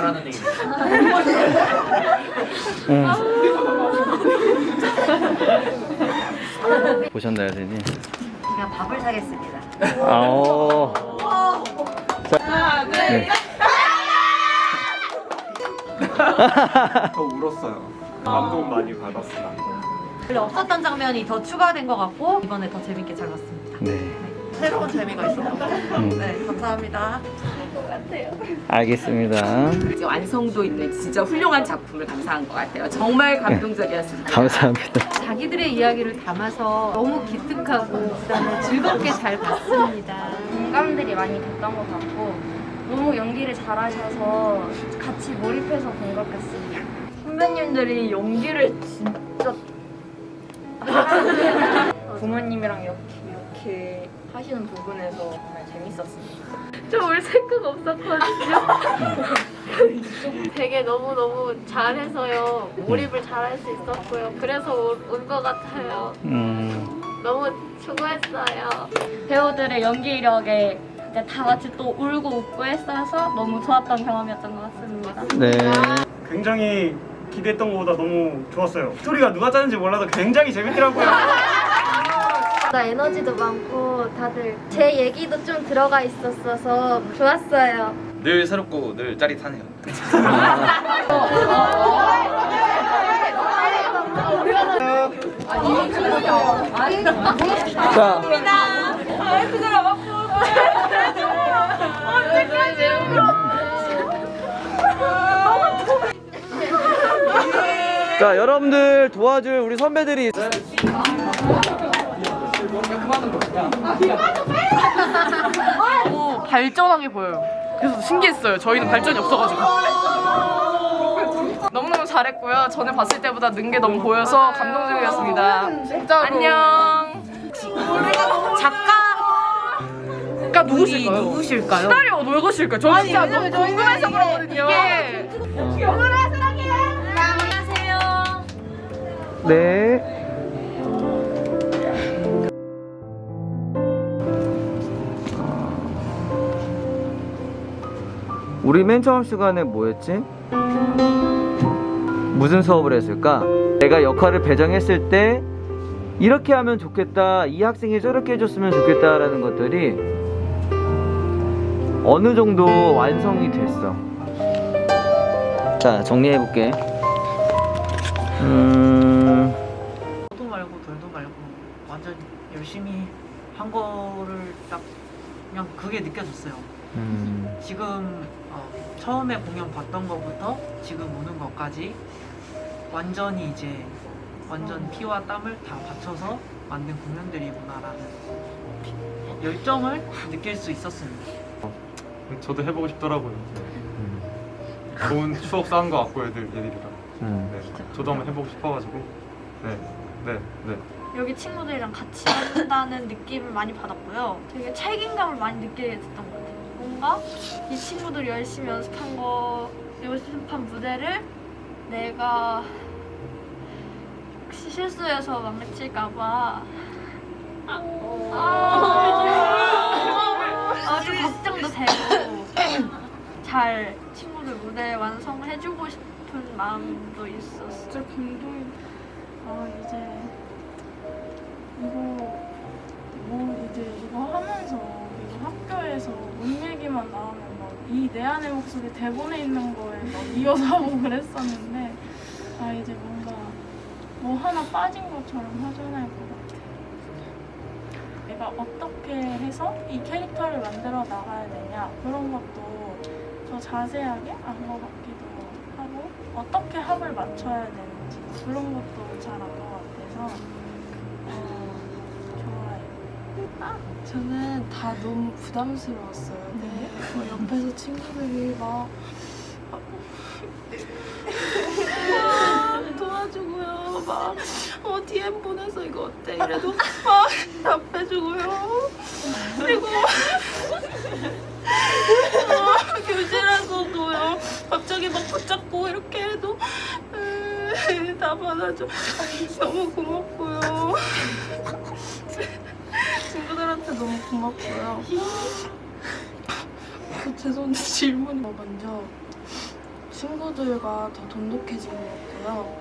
오열하는 얘기. 응. 보셨나요, 선생님? 그냥 밥을 사겠습니다. 아오. 자, 네. 저 울었어요. 감동 많이 받았어요. 원래 없었던 장면이 더 추가된 것 같고 이번에 더 재밌게 잘 봤습니다. 네. 새로운 재미가 있었던 것 같아요. 음. 네, 감사합니다. 알겠습니다. 이제 완성도 있는 진짜 훌륭한 작품을 감사한 것 같아요. 정말 감동적이었습니다. 감사합니다. 자기들의 이야기를 담아서 너무 기특하고 그다음에 즐겁게 잘 봤습니다. 공감들이 많이 됐던 것 같고 너무 연기를 잘하셔서 같이 몰입해서 본 것 같습니다. 선배님들이 연기를 진짜 부모님이랑 이렇게 이렇게 하시는 부분에서 정말 재밌었습니다. 좀올 생각 없었거든요. 되게 너무너무 잘해서요. 몰입을 잘 할 수 있었고요. 그래서 온 것 같아요. 음, 너무 수고했어요. 배우들의 연기력에 이제 다 같이 또 울고 웃고 했어서 너무 좋았던 경험이었던 것 같습니다. 네. 굉장히 기대했던 것보다 너무 좋았어요. 스토리가 누가 짜는지 몰라도 굉장히 재밌더라고요. 나 에너지도 많고 다들 제 얘기도 좀 들어가 있었어서 좋았어요. 늘 새롭고 늘 짜릿하네요. 자, 자, 여러분들 도와줄 우리 선배들이 너무 발전하게 보여요. 그래서 신기했어요. 저희는 발전이 없어가지고. 너무너무 잘했고요. 전에 봤을 때보다 는 게 너무 보여서 감동적이었습니다. 진짜로. 안녕. 작가가 누구실까요? 누구실까요? 기다려, 누구실까요? 저는 진짜 너무 궁금해서 그러거든요. 이게 네. 우리 맨 처음 시간에 뭐였지? 무슨 수업을 했을까? 내가 역할을 배정했을 때 이렇게 하면 좋겠다, 이 학생이 저렇게 해줬으면 좋겠다라는 것들이 어느 정도 완성이 됐어. 자, 정리해볼게. 음. 도 말고 덜도 말고 완전 열심히 한 거를 딱 그냥 그게 느껴졌어요. 음. 지금 어, 처음에 공연 봤던 것부터 지금 오는 것까지 완전히 이제 완전 피와 땀을 다 바쳐서 만든 공연들이구나라는 열정을 느낄 수 있었습니다. 저도 해보고 싶더라고요. 좋은 추억 쌓은 것 같고 애들 얘들이랑. 음. 네. 저도 한번 해보고 싶어가지고. 네, 네, 네. 여기 친구들이랑 같이 한다는 느낌을 많이 받았고요. 되게 책임감을 많이 느끼게 됐던 것 같아요. 뭔가 이 친구들이 열심히 연습한 거, 연습한 무대를 내가 혹시 실수해서 망칠까봐. 아, 좀 걱정도 되고 잘 친구들 무대 완성을 해주고 싶은 마음도 있었어. 진짜 감동이 아 이제 이거 뭐 이제 이거 하면서 학교에서 문 얘기만 나오면 막 이 내 안의 목소리 대본에 있는 거에 막 이어서 하고 그랬었는데 아 이제 뭔가 뭐 하나 빠진 것처럼 허전할 것 같아. 내가 어떻게 해서 이 캐릭터를 만들어 나가야 되냐 그런 것도 더 자세하게 안 것 같기도 하고 어떻게 합을 맞춰야 되는지 그런 것도 잘 안 것 같아서 어, 좋아요. 저는 다 너무 부담스러웠어요. 네. 뭐 옆에서 친구들이 막 아, 도와주고요. 막 어, DM 보내서 이거 어때? 이래도 막 답해주고요. 그리고 어, 교실에서도요. 갑자기 막 붙잡고 이렇게 해도 음, 다 받아줘. 너무 고맙고요. 친구들한테 너무 고맙고요. 그 죄송한데 질문이 뭐 먼저 친구들과 더 돈독해진 것 같고요.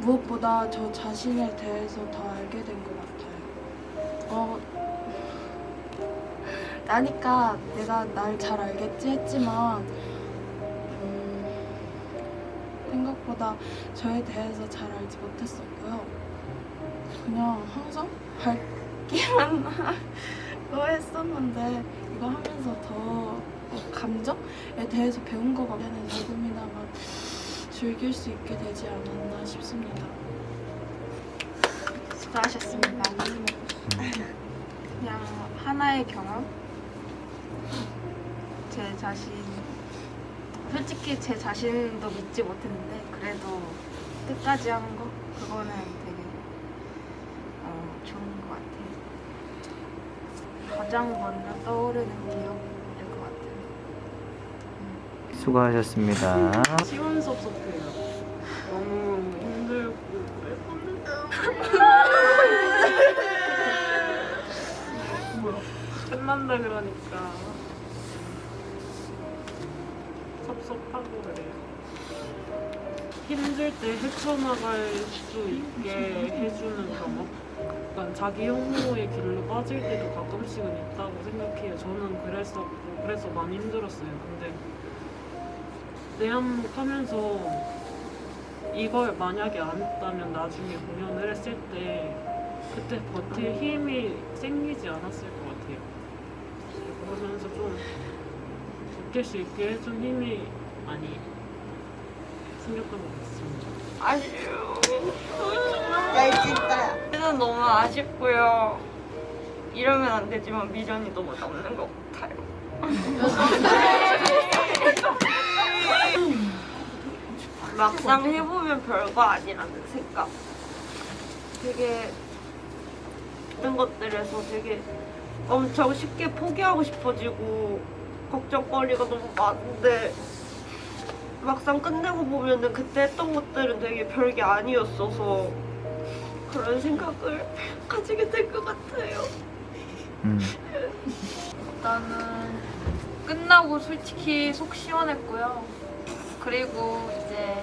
무엇보다 저 자신에 대해서 더 알게 된 것 같아요. 어, 나니까 내가 날 잘 알겠지 했지만 음, 생각보다 저에 대해서 잘 알지 못했었고요. 그냥 항상 밝 기만 하고 했었는데 이거 하면서 더 감정에 대해서 배운 것 같아는 조금이나마 즐길 수 있게 되지 않았나 싶습니다. 수고하셨습니다. 그냥 하나의 경험? 제 자신 솔직히 제 자신도 믿지 못했는데 그래도 끝까지 한 거? 그거는 되게 어, 좋은 것 같아요. 가장 먼저 떠오르는 기억일 것 같아요. 수고하셨습니다. 시원 섭섭해요. 너무 힘들고 뭐야? 끝난다 그러니까 섭섭하고 그래요. 힘들 때 헤쳐나갈 수 있게 해주는 경험? 약간 자기 혐오의 길로 빠질 때도 가끔씩은 있다고 생각해요. 저는 그랬었고 그래서 많이 힘들었어요. 근데 내한목 하면서 이걸 만약에 안 했다면 나중에 공연을 했을 때 그때 버틸 힘이 생기지 않았을 것 같아요. 그러면서 좀 버틸 수 있게 해준 힘이 많이 생겼던 것 같습니다. 저는 너무 아쉽고요. 이러면 안 되지만 미련이 너무 남는 것 같아요. 막상 해보면 별거 아니라는 생각. 되게 모든 것들에서 되게 엄청 쉽게 포기하고 싶어지고 걱정거리가 너무 많은데 막상 끝내고 보면은 그때 했던 것들은 되게 별게 아니었어서 그런 생각을 가지게 될 것 같아요. 음. 일단은 끝나고 솔직히 속 시원했고요. 그리고 이제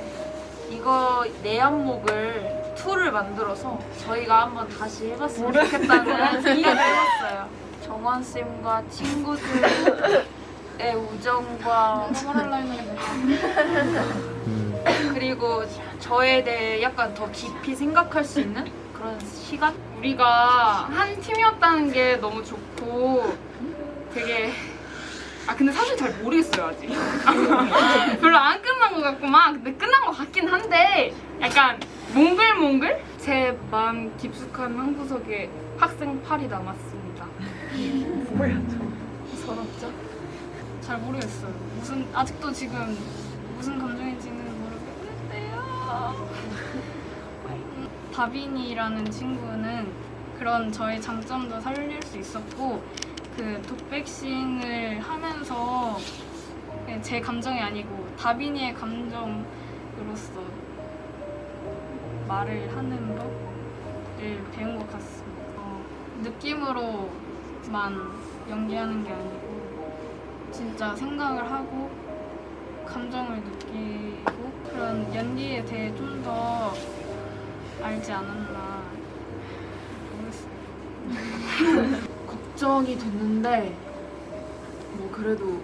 이거 내 안목을 툴을 만들어서 저희가 한번 다시 해봤으면 좋겠다는 생각을 해봤어요. 정원 쌤과 친구들의 우정과 음. 그리고 저에 대해 약간 더 깊이 생각할 수 있는 그런 시간? 우리가 한 팀이었다는 게 너무 좋고 되게 아 근데 사실 잘 모르겠어요 아직 별로 안 끝난 것 같구만 근데 끝난 것 같긴 한데 약간 몽글몽글 제 마음 깊숙한 한 구석에 학생 팔이 남았습니다 서럽죠? 잘 모르겠어요. 무슨 아직도 지금 무슨 감정인지는 다빈이라는 친구는 그런 저의 장점도 살릴 수 있었고 그 독백싱을 하면서 제 감정이 아니고 다빈이의 감정으로서 말을 하는 것을 배운 것 같습니다. 어, 느낌으로만 연기하는 게 아니고 진짜 생각을 하고 감정을 느끼고 그런 연기에 대해 좀 더 알지 않았나 모르겠어요. 걱정이 됐는데 뭐 그래도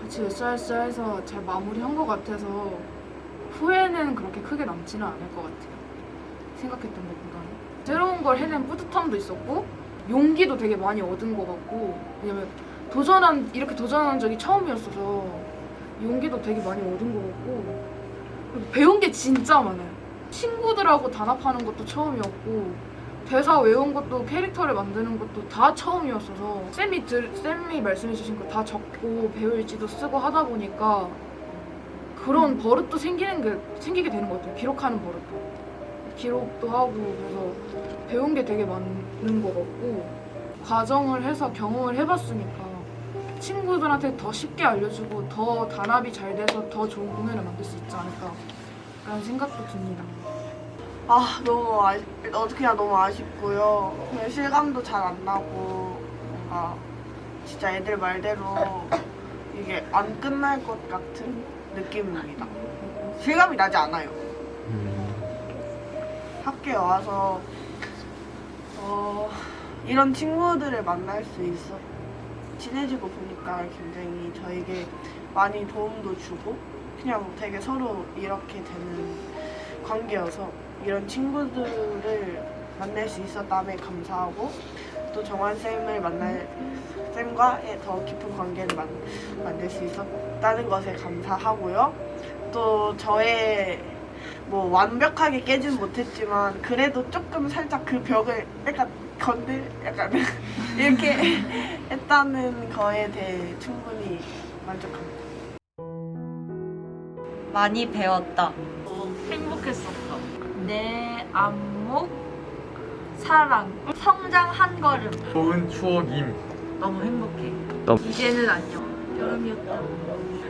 같이 으쌰으쌰해서 잘 마무리한 것 같아서 후회는 그렇게 크게 남지는 않을 것 같아요. 생각했던 것보다는 새로운 걸 해낸 뿌듯함도 있었고 용기도 되게 많이 얻은 것 같고 왜냐면 도전한 이렇게 도전한 적이 처음이었어서 용기도 되게 많이 얻은 것 같고 배운 게 진짜 많아요. 친구들하고 단합하는 것도 처음이었고 대사 외운 것도 캐릭터를 만드는 것도 다 처음이었어서 쌤이 들, 쌤이 말씀해주신 거 다 적고 배울지도 쓰고 하다 보니까 그런 버릇도 생기는 게 생기게 되는 것 같아요. 기록하는 버릇도 기록도 하고 그래서 배운 게 되게 많은 것 같고 과정을 해서 경험을 해봤으니까 친구들한테 더 쉽게 알려주고 더 단합이 잘 돼서 더 좋은 공연을 만들 수 있지 않을까 라는 생각도 듭니다. 아 너무 아 어, 그냥 너무 아쉽고요. 그냥 실감도 잘 안 나고 뭔가 진짜 애들 말대로 이게 안 끝날 것 같은 느낌입니다. 실감이 나지 않아요. 음. 학교에 와서 어, 이런 친구들을 만날 수 있어 친해지고 보니까 굉장히 저에게 많이 도움도 주고 그냥 되게 서로 이렇게 되는 관계여서 이런 친구들을 만날 수 있었다면 감사하고 또 정환 쌤을 만날 쌤과의 더 깊은 관계를 만, 만들 수 있었다는 것에 감사하고요. 또 저의 뭐 완벽하게 깨진 못했지만 그래도 조금 살짝 그 벽을 약간 건들 약간 이렇게 했다는 거에 대해 충분히 만족합니다. 많이 배웠다. 행복했었다. 내 안목, 사랑, 성장한 걸음. 좋은 추억임. 너무 행복해. 이제는 안녕. 여름이었다.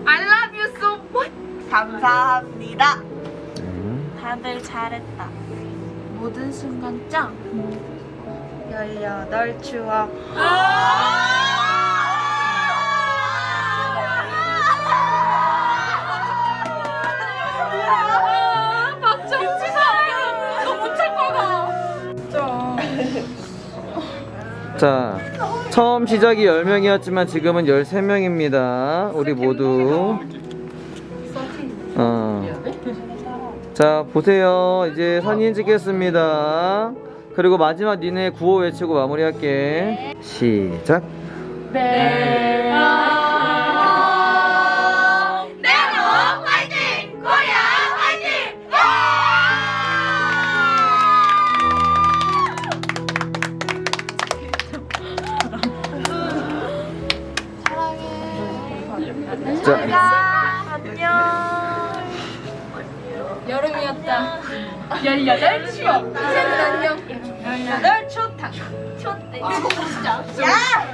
I love you so much. 감사합니다. 음. 다들 잘했다. 모든 순간 짱. 18 추억. 자, 처음 시작이 10명이었지만 지금은 13명입니다. 우리 모두. 어. 자, 보세요. 이제 사진 찍겠습니다. 그리고 마지막 니네 구호 외치고 마무리할게. 시작. 자, 여름이었다. 18 추억. 이제는 안녕. 18 초탕. 진짜. 야!